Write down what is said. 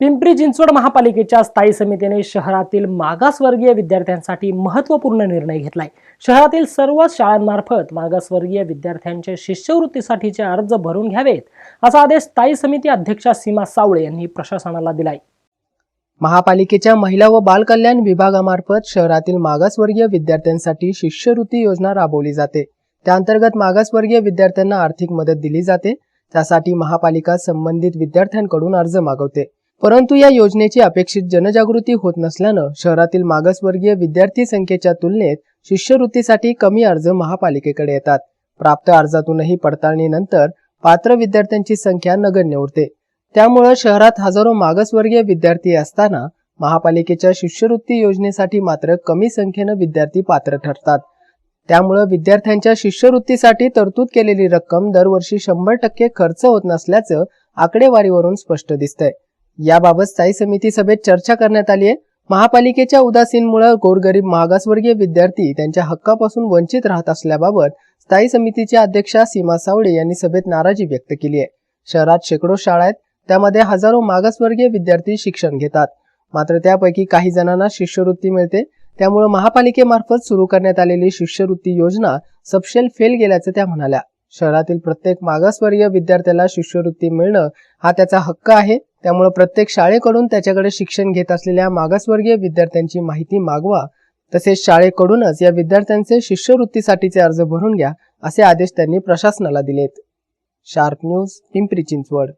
पिंपरी चिंचवड महापालिकेच्या स्थायी समितीने शहरातील मागासवर्गीय विद्यार्थ्यांसाठी महत्त्वपूर्ण निर्णय घेतलाय. शहरातील सर्व शाळांमार्फत मागासवर्गीय विद्यार्थ्यांचे शिष्यवृत्तीसाठीचे अर्ज भरून घ्यावेत असा आदेश स्थायी समिती अध्यक्षा सीमा सावळे यांनी प्रशासनाला दिलाय. महापालिकेच्या महिला व बालकल्याण विभागामार्फत शहरातील मागासवर्गीय विद्यार्थ्यांसाठी शिष्यवृत्ती योजना राबवली जाते. त्याअंतर्गत मागासवर्गीय विद्यार्थ्यांना आर्थिक मदत दिली जाते. त्यासाठी महापालिका संबंधित विद्यार्थ्यांकडून अर्ज मागवते. परंतु या योजनेची अपेक्षित जनजागृती होत नसल्यानं शहरातील मागासवर्गीय विद्यार्थी संख्येच्या तुलनेत शिष्यवृत्तीसाठी कमी अर्ज महापालिकेकडे येतात. प्राप्त अर्जातूनही पडताळणीनंतर पात्र विद्यार्थ्यांची संख्या नगण्य उरते. त्यामुळं शहरात हजारो मागासवर्गीय विद्यार्थी असताना महापालिकेच्या शिष्यवृत्ती योजनेसाठी मात्र कमी संख्येनं विद्यार्थी पात्र ठरतात. त्यामुळं विद्यार्थ्यांच्या शिष्यवृत्तीसाठी तरतूद केलेली रक्कम दरवर्षी शंभर टक्के खर्च होत नसल्याचं आकडेवारीवरून स्पष्ट दिसतंय. याबाबत स्थायी समिती सभेत चर्चा करण्यात आली आहे. महापालिकेच्या उदासीनमुळे गोरगरीब मागासवर्गीय विद्यार्थी त्यांच्या हक्कापासून वंचित राहत असल्याबाबत स्थायी समितीच्या अध्यक्षा सीमा सावळे यांनी सभेत नाराजी व्यक्त केली आहे. शहरात शेकडो शाळा आहेत. त्यामध्ये हजारो मागासवर्गीय विद्यार्थी शिक्षण घेतात. मात्र त्यापैकी काही जणांना शिष्यवृत्ती मिळते. त्यामुळे महापालिकेमार्फत सुरू करण्यात आलेली शिष्यवृत्ती योजना सपशेल फेल गेल्याचं त्या म्हणाल्या. शहरातील प्रत्येक मागासवर्गीय विद्यार्थ्याला शिष्यवृत्ती मिळणं हा त्याचा हक्क आहे. त्यामुळे प्रत्येक शाळेकडून त्याच्याकडे शिक्षण घेत असलेल्या मागासवर्गीय विद्यार्थ्यांची माहिती मागवा. तसेच शाळेकडूनच या विद्यार्थ्यांचे शिष्यवृत्तीसाठीचे अर्ज भरून घ्या असे आदेश त्यांनी प्रशासनाला दिलेत. Sharp news Pimpri Chinchwad.